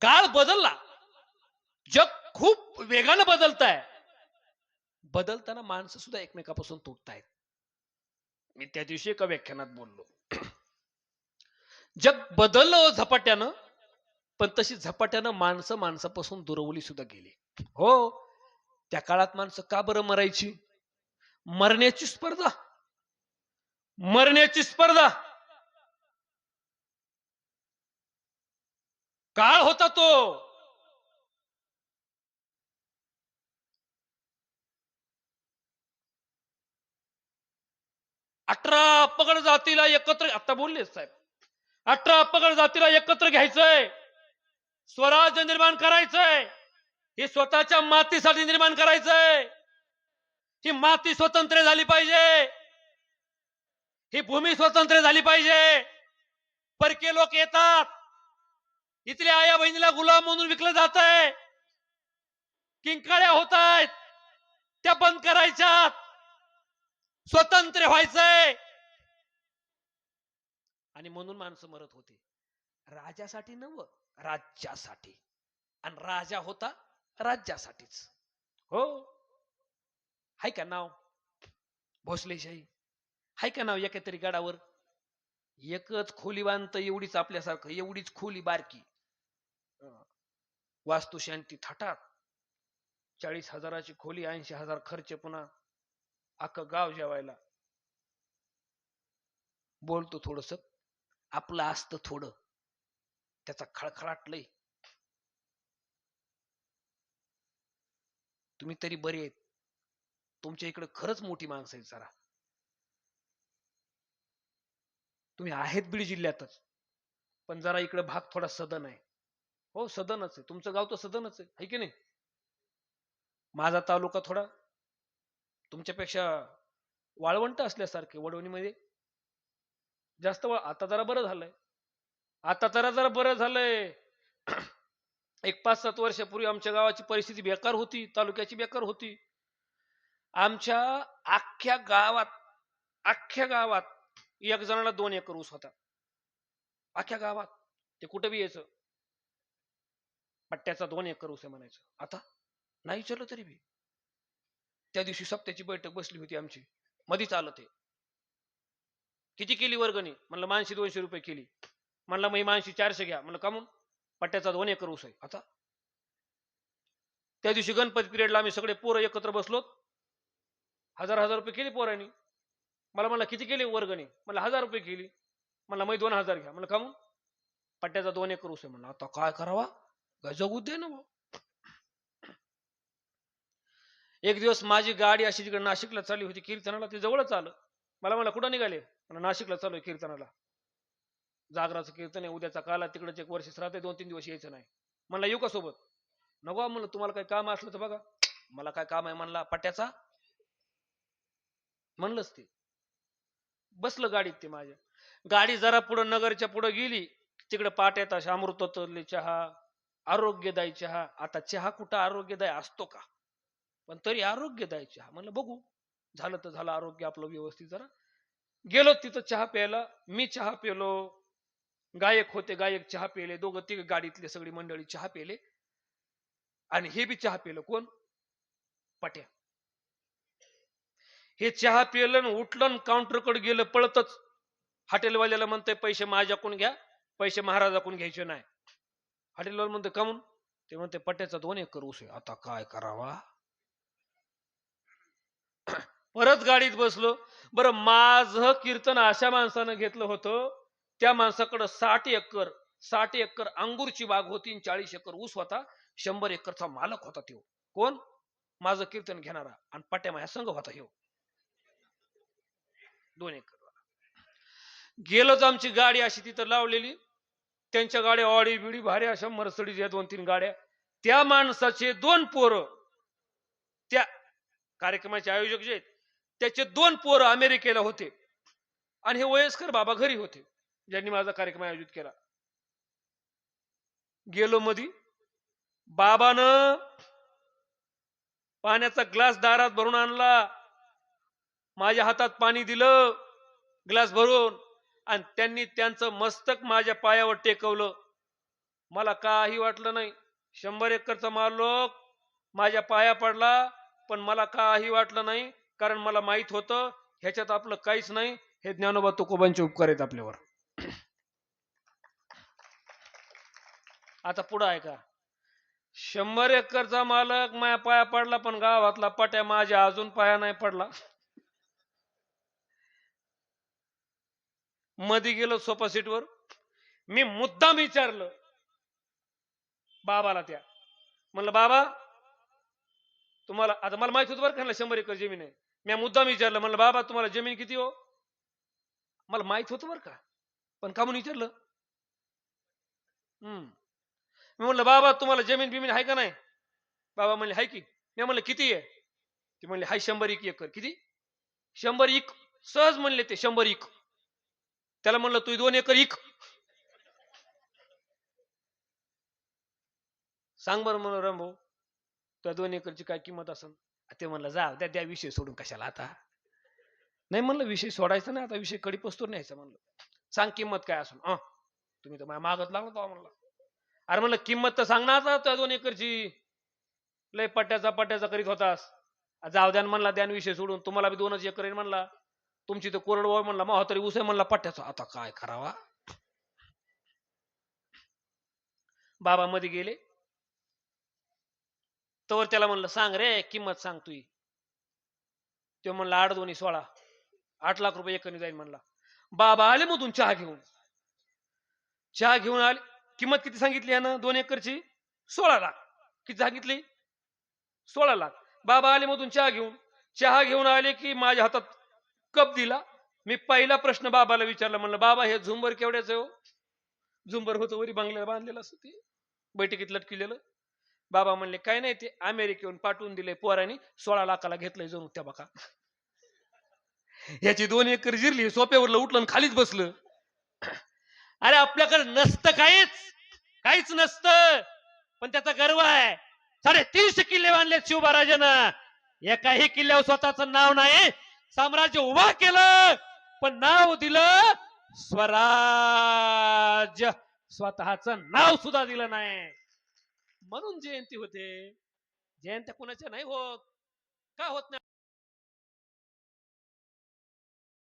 काळ बदलला. जग खूप वेगानं बदलत आहे बदलताना माणसं सुद्धा एकमेकापासून तुटतायत. मी त्या दिवशी एका व्याख्यानात बोललो. जग बदललं झपाट्यानं पण तशी झपाट्यानं माणसं माणसापासून दुरवली सुद्धा गेली. हो त्या काळात माणसं का बरं मरायची? मरण्याची स्पर्धा. मरण्याची स्पर्धा. काळ होता तो. अठरा अपगड जातीला एकत्र आता बोलले साहेब. अठरा अपगड जातीला एकत्र घ्यायचंय. स्वराज्य निर्माण करायचंय. हे स्वतःच्या मातीसाठी निर्माण करायचंय. ही माती स्वतंत्र झाली पाहिजे. ही भूमी स्वतंत्र झाली पाहिजे. परके लोक येतात. इथल्या आया बहिणीला गुलाम म्हणून विकलं जात आहे. किंकाळ्या होत आहेत. त्या बंद करायच्या स्वतंत्र व्हायचंय. आणि म्हणून माणसं मरत होते. राजासाठी नव राज्यासाठी. आणि राजा होता राज्यासाठीच. हो. हाय का नाव? भोसलेशाही. हाय का नाव एका तरी गडावर? एकच खोली बांधत एवढीच आपल्यासारखं एवढीच खोली बारकी. वास्तुशांती थाटात. चाळीस हजाराची खोली ऐंशी हजार खर्च पुन्हा अख्खं गाव जेवायला. बोलतो थोडस. आपलं असतं थोडं. त्याचा खळखळाट लय. तुम्ही तरी बरे आहेत. तुमच्या इकडे खरंच मोठी माणसं आहेत जरा. तुम्ही आहेत बीड जिल्ह्यातच. पण जरा इकडे भाग थोडा सदन आहे. हो सदनच आहे. तुमचं गाव तर सदनच आहे. है की नाही? माझा तालुका थोडा तुमच्यापेक्षा वाळवंट असल्यासारखे वडवणीमध्ये. जास्त वळ आता जरा बरं झालंय. आता जरा जरा बरं झालंय. एक पाच सात वर्षापूर्वी आमच्या गावाची परिस्थिती बेकार होती तालुक्याची बेकार होती. आमच्या अख्ख्या गावात अख्ख्या गावात एक जणाला दोन एकर ऊस होता. अख्ख्या गावात. ते कुठं बी यायचं. पट्ट्याचा दोन एकर ऊस आहे म्हणायचं. आता नाही चलो तरी बी. त्या दिवशी सप्त्याची बैठक बसली होती आमची. मधीच आलं ते. किती केली वर्गणी? म्हणलं मानशी दोनशे रुपये केली. म्हणलं मग मानशी चारशे घ्या. म्हणलं का म्हणून पट्ट्याचा दोन एकर ऊस आहे. आता? त्या दिवशी गणपती पिरियडला आम्ही सगळे पोरं एकत्र बसलो हजार हजार रुपये केले पोरांनी. मला म्हणलं किती केली वर्गणी? म्हणलं हजार रुपये केली. म्हणलं मग दोन हजार घ्या. म्हणलं कामून पट्ट्याचा दोन एकर उसळ म्हणलं आता काय करावा? काय जगू दे ना भाऊ. एक दिवस माझी गाडी अशी तिकडे नाशिकला चालली होती कीर्तनाला. ते जवळच आलं. मला म्हणलं कुठं निघाले? म्हणलं नाशिकला चालू कीर्तनाला. जागराचं कीर्तन आहे. उद्याचा काला तिकडे एक वर्ष राहते दोन तीन दिवस यायचं नाही. म्हणलं येऊ का सोबत? नको म्हणलं तुम्हाला काही काम असलं तर बघा. मला काय काम आहे म्हणला पट्ट्याचा? म्हणलंच ते. बसलं गाडीत ते माझ्या. गाडी जरा पुढं नगरच्या पुढं गेली तिकडे पाट्यात अशा अमृततले चहा आरोग्यदायी चहा. आता चहा कुठं आरोग्यदायी असतो का? पण तरी आरोग्यदायी चहा. म्हणलं बघू झालं तर झालं आरोग्य आपलं व्यवस्थित जरा. गेलो तिथं चहा प्यायला. मी चहा पेलो. गायक होते गायक चहा पेले. दोघं तिघ गाडीतले सगळी मंडळी चहा पेले. आणि हे बी चहा पेलं. कोण? पट्या. हे चहा पिलं उठलं काउंटरकडे गेलं पळतच. हॉटेलवाल्याला म्हणतंय पैसे माझ्याकडून घ्या पैसे महाराजाकडून घ्यायचे नाही. हॉटेलवाला म्हणते का म्हणून? ते म्हणते पट्ट्याचा दोन एकर ऊस आहे. आता काय करावा? परत गाडीत बसलो. बरं माझं कीर्तन अशा माणसानं घेतलं होतं त्या माणसाकडं साठ एकर साठ एकर अंगूरची बाग होती चाळीस एकर ऊस होता शंभर एकरचा मालक होता तो कोण? माझं कीर्तन घेणारा आणि पट्ट्या माझ्या संघ होता ह्यो. दोन एकर गेलोच आमची गाडी अशी तिथं लावलेली. त्यांच्या गाड्या ऑडी बिडी भारी अशा मर्सडीज या दोन तीन गाड्या. त्या माणसाचे दोन पोरं त्या कार्यक्रमाचे आयोजक जे आहेत त्याचे दोन पोरं अमेरिकेला होते. आणि हे वयस्कर बाबा घरी होते. ज्यांनी माझा कार्यक्रम आयोजित केला. गेलो मधी. बाबानं पाण्याचा ग्लास दारात भरून आणला. माझ्या हातात पाणी दिलं ग्लास भरून आणि त्यांनी त्यांचं मस्तक माझ्या पायावर टेकवलं. मला काही वाटलं नाही. शंभर एकरचा मालक माझ्या पाया पडला पण मला काही वाटलं नाही कारण मला माहीत होतं ह्याच्यात आपलं काहीच नाही. हे ज्ञानोबा तुकोबांचे उपकार आहेत आपल्यावर. आता पुढं आहे का शंभर एकरचा मालक माझ्या पाया पडला पण गावातला पट्या माझ्या अजून पाया नाही पडला. मध्ये गेलो सोफा सीटवर. मी मुद्दाम विचारलं बाबाला त्या म्हणलं बाबा तुम्हाला आता मला माहीत होतं बरं का शंभर एकर जमीन आहे. मी मुद्दाम विचारलं म्हणलं बाबा तुम्हाला जमीन किती हो? मला माहीत होतं बरं का. पण का म्हणून विचारलं? हम्म. मी म्हणलं बाबा तुम्हाला जमीन बिमीन आहे का नाही? बाबा म्हणले हाय की. मी म्हणलं किती आहे? ते म्हणले हाय शंभर एक एकर. किती? शंभर इक सहज म्हणले ते शंभर एक. त्याला म्हणलं तू दोन एकर इक सांग बरं म्हणलं रामभाऊ त्या दोन एकरची काय किंमत असेल ते म्हणलं जा द्या द्या विषय सोडून कशाला आता. नाही म्हणलं विषय सोडायचा नाही आता विषय कडी पस्तूर न्यायचा म्हणलं. सांग किंमत काय असून? अं तुम्ही तर माझ्या मागत लागलो तो म्हणलं. अरे म्हणलं किंमत तर सांग ना आता त्या दोन एकरची. लय पट्ट्याचा पट्ट्याचा करीत होतास. जाऊ द्यान म्हणला द्यान विषय सोडून. तुम्हाला बी दोनच एकर म्हणला. तुमची तर कोरडवाय म्हणला मग उसे म्हणला पट्ट्याचा. आता काय करावा? बाबा मध्ये गेले. तवर त्याला म्हणलं सांग रे किंमत सांग तुई. तो म्हणला आठ दोन्ही सोळा. आठ लाख रुपये एकरणी जाईल म्हणला. बाबा आले मधून चहा घेऊन. चहा घेऊन आले. किंमत किती सांगितली यानं? दोन एकरची? सोळा लाख. किती सांगितली? सोळा लाख. बाबा आले मधून चहा घेऊन. चहा घेऊन आले की माझ्या हातात कप दिला. मी पहिला प्रश्न बाबाला विचारला म्हणलं बाबा हे झुंबर केवढ्याचं हो? झुंबर होतं वरी बंगल्याला बांधलेलं असतं ते. बैठकीत लटकिलेलं. बाबा म्हणले काय नाही ते अमेरिकेहून पाठवून दिले पोरांनी सोळा लाखाला घेतलंय जणू त्या बका याची दोन एकर जिरली सोप्यावर उठलं खालीच बसलं. अरे आपल्याकडे नसतं काहीच. काहीच नसतं. पण त्याचा गर्व आहे. साडेतीनशे किल्ले बांधले शिवबाराजानं. एकाही किल्ल्यावर स्वतःच नाव नाही साम्राज्य उभा केलं पण नाव दिलं स्वराज्य. स्वतःच नाव सुद्धा दिलं नाही. म्हणून जयंती होते. जयंत्या कोणाच्या नाही होत? का होत नाही?